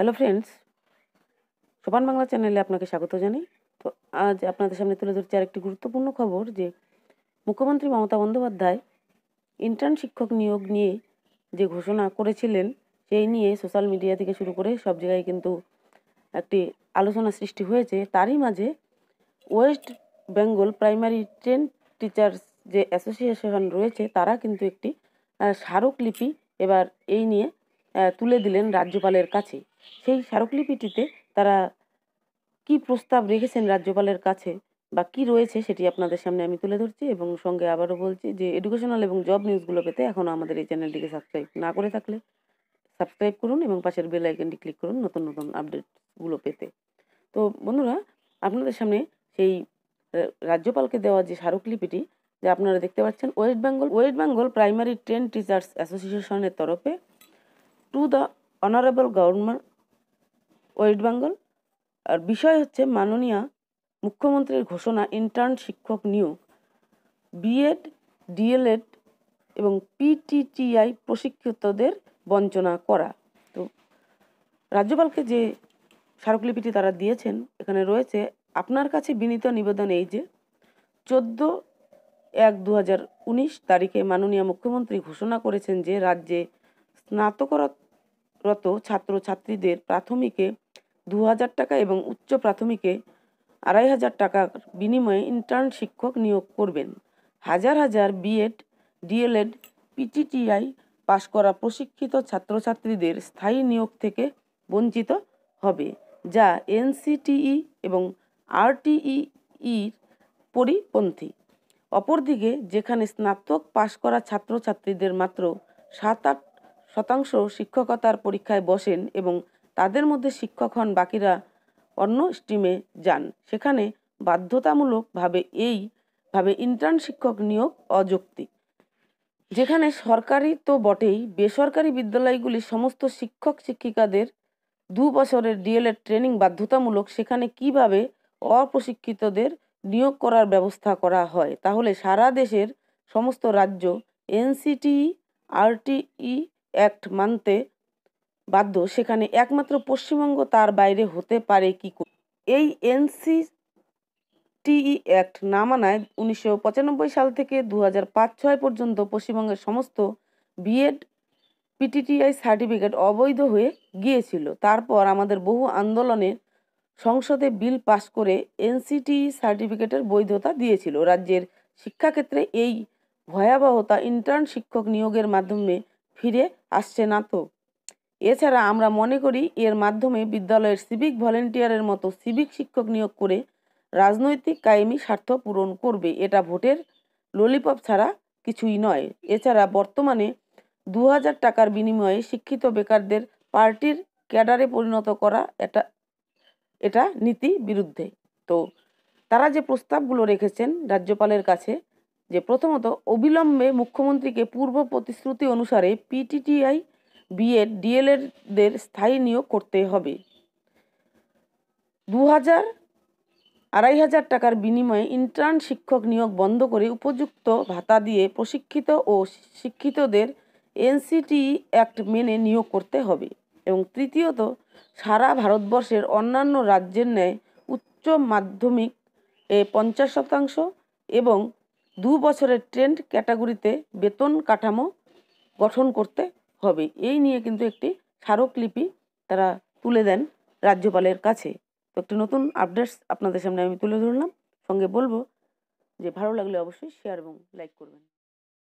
Hello friends সোপান বাংলা চ্যানেলে আপনাকে স্বাগত জানাই। তো আজ আপনাদের সামনে তুলে ধরছি আরেকটি গুরুত্বপূর্ণ খবর যে মুখ্যমন্ত্রী মমতা বন্দ্যোপাধ্যায় ইন্টার্ন শিক্ষক নিয়োগ নিয়ে যে ঘোষণা করেছিলেন, সেই নিয়ে সোশ্যাল মিডিয়া থেকে শুরু করে সব জায়গায় কিন্তু একটি আলোচনা সৃষ্টি হয়েছে। তারই মাঝে West Bengal primary trained teachers যে অ্যাসোসিয়েশন রয়েছে, তারা কিন্তু একটি স্মারকলিপি এবার এই নিয়ে তুলে দিলেন রাজ্যপালের কাছে। সেই স্মারকলিপিটিতে তারা কি প্রস্তাব রেখেছেন রাজ্যপালের কাছে বা কি রয়েছে সেটি আপনাদের সামনে আমি তুলে ধরছি এবং সঙ্গে আবারও বলছি যে এডুকেশনাল এবং জব নিউজগুলো পেতে এখনও আমাদের এই চ্যানেলটিকে সাবস্ক্রাইব না করে থাকলে সাবস্ক্রাইব করুন এবং পাশের বেল আইকনটি ক্লিক করুন নতুন নতুন আপডেটগুলো পেতে। তো বন্ধুরা, আপনাদের সামনে সেই রাজ্যপালকে দেওয়া যে স্মারকলিপিটি যে আপনারা দেখতে পাচ্ছেন West Bengal West Bengal primary train teachers অ্যাসোসিয়েশনের তরফে to the honourable government West Bengal. আর বিষয় হচ্ছে মাননীয় মুখ্যমন্ত্রীর ঘোষণা, ইন্টার্ন শিক্ষক নিয়োগ। বিএড ডিএলএড এবং পিটিটিআই প্রশিক্ষিতদের বঞ্চনা করা। তো রাজ্যপালকে যে স্মারকলিপিটি তারা দিয়েছেন, এখানে রয়েছে, আপনার কাছে বিনীত নিবেদন এই যে, চোদ্দ এক দু হাজার উনিশ তারিখে মাননীয় মুখ্যমন্ত্রী ঘোষণা করেছেন যে, রাজ্যে স্নাতকরত ছাত্রছাত্রীদের প্রাথমিকে দু হাজার টাকা এবং উচ্চ প্রাথমিকে আড়াই হাজার টাকার বিনিময়ে ইন্টার্ন শিক্ষক নিয়োগ করবেন। হাজার হাজার বিএড, ডিএলএড, পিটিটিআই পাশ করা প্রশিক্ষিত ছাত্রছাত্রীদের স্থায়ী নিয়োগ থেকে বঞ্চিত হবে, যা এনসিটিই এবং আরটিইর পরিপন্থী। অপরদিকে, যেখানে স্নাতক পাশ করা ছাত্রছাত্রীদের মাত্র সাত আট শতাংশ শিক্ষকতার পরীক্ষায় বসেন এবং তাদের মধ্যে শিক্ষক হন বাকিরা অন্য স্ট্রিমে যান। সেখানে বাধ্যতামূলকভাবে এইভাবে ইন্টার্ন শিক্ষক নিয়োগ অযৌক্তিক। যেখানে সরকারি তো বটেই, বেসরকারি বিদ্যালয়গুলি সমস্ত শিক্ষক শিক্ষিকাদের দু বছরের ডিএলএড ট্রেনিং বাধ্যতামূলক সেখানে কীভাবে অপ্রশিক্ষিতদের নিয়োগ করার ব্যবস্থা করা হয়? তাহলে সারা দেশের সমস্ত রাজ্য এনসিটিই আরটিই অ্যাক্ট মানতে বাধ্য, সেখানে একমাত্র পশ্চিমবঙ্গ তার বাইরে হতে পারে কি এই এনসি টিই অ্যাক্ট না মানায় উনিশশো পঁচানব্বই সাল থেকে দু হাজার ছয় পর্যন্ত পশ্চিমবঙ্গের সমস্ত বিএড পিটিটিআই সার্টিফিকেট অবৈধ হয়ে গিয়েছিল। তারপর আমাদের বহু আন্দোলনে সংসদে বিল পাস করে এনসিটিই সার্টিফিকেটের বৈধতা দিয়েছিল। রাজ্যের শিক্ষাক্ষেত্রে এই ভয়াবহতা ইন্টার্ন শিক্ষক নিয়োগের মাধ্যমে ফিরে আসছে না তো। এছাড়া আমরা মনে করি এর মাধ্যমে বিদ্যালয়ের সিভিক ভলেন্টিয়ারের মতো সিভিক শিক্ষক নিয়োগ করে রাজনৈতিক কায়েমি স্বার্থ পূরণ করবে। এটা ভোটের ললিপপ ছাড়া কিছুই নয়। এছাড়া বর্তমানে দু হাজার টাকার বিনিময়ে শিক্ষিত বেকারদের পার্টির ক্যাডারে পরিণত করা এটা এটা নীতি বিরুদ্ধে। তো তারা যে প্রস্তাবগুলো রেখেছেন রাজ্যপালের কাছে, যে প্রথমত অবিলম্বে মুখ্যমন্ত্রীকে পূর্ব প্রতিশ্রুতি অনুসারে পিটিটিআই বিএড ডিএলএডদের স্থায়ী নিয়োগ করতে হবে। দু হাজার আড়াই হাজার টাকার বিনিময়ে ইন্টার্ন শিক্ষক নিয়োগ বন্ধ করে উপযুক্ত ভাতা দিয়ে প্রশিক্ষিত ও শিক্ষিতদের এনসিটি অ্যাক্ট মেনে নিয়োগ করতে হবে এবং তৃতীয়ত, সারা ভারতবর্ষের অন্যান্য রাজ্যের ন্যায় উচ্চ মাধ্যমিক এ পঞ্চাশ শতাংশ এবং দু বছরের ট্রেন্ড ক্যাটাগরিতে বেতন কাঠামো গঠন করতে হবে। এই নিয়ে কিন্তু একটি স্মারকলিপি তারা তুলে দেন রাজ্যপালের কাছে। তো একটি নতুন আপডেটস আপনাদের সামনে আমি তুলে ধরলাম। সঙ্গে বলব যে ভালো লাগলে অবশ্যই শেয়ার এবং লাইক করবেন।